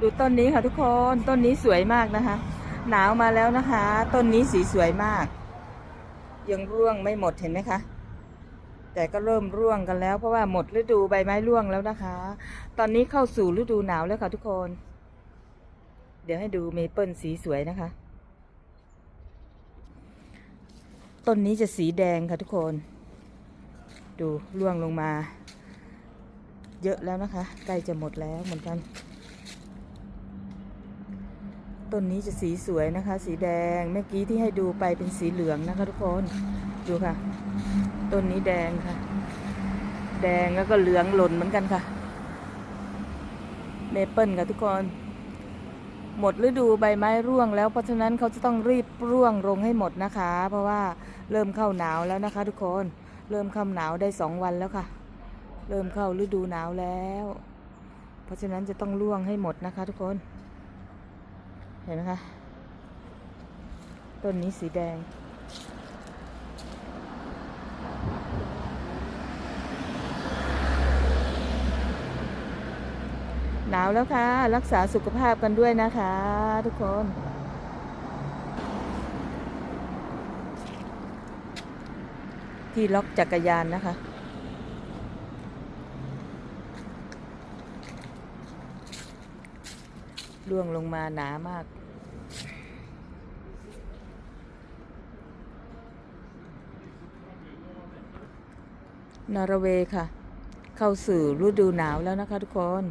ดูต้นนี้ค่ะทุกคนต้นนี้สวยมากนะคะ หนาวมาแล้วนะคะ ต้นนี้สีสวยมาก ยังร่วงไม่หมดเห็นไหมคะแต่ก็เริ่มร่วงกันแล้ว เพราะว่าหมดฤดูใบไม้ร่วงแล้วนะคะ ตอนนี้เข้าสู่ฤดูหนาวแล้วค่ะทุกคน เดี๋ยวให้ดูเมเปิลสีสวยนะคะ ต้นนี้จะสีแดงค่ะทุกคน ดูร่วงลงมา เยอะแล้วนะคะ ใกล้จะหมดแล้วเหมือนกัน ต้นนี้จะสีสวยนะคะ สีแดงเมื่อกี้ที่ให้ดูไปเป็นสีเหลืองนะคะทุกคนดูค่ะ ต้นนี้แดงค่ะ แดงแล้วก็เหลืองหล่นเหมือนกันค่ะ เมเปิลค่ะทุกคน หมดฤดูใบไม้ร่วงแล้วเพราะฉะนั้นเขาจะต้องรีบร่วงลงให้หมดนะคะ เพราะว่าเริ่มเข้าหนาวแล้วนะคะ ทุกคน เริ่มเข้าหนาวได้สองวันแล้วค่ะ เริ่มเข้าฤดูหนาวแล้ว เพราะฉะนั้นจะต้องร่วงให้หมดนะคะ ทุกคน เห็นไหมคะต้นนี้สีแดง หนาวแล้วค่ะ รักษาสุขภาพกันด้วยนะคะ ทุกคนที่ล็อกจักรยานนะคะ ล่วงลงมาหนามาก นอร์เวย์ค่ะ เข้าสู่ฤดูหนาวแล้วนะคะทุกคน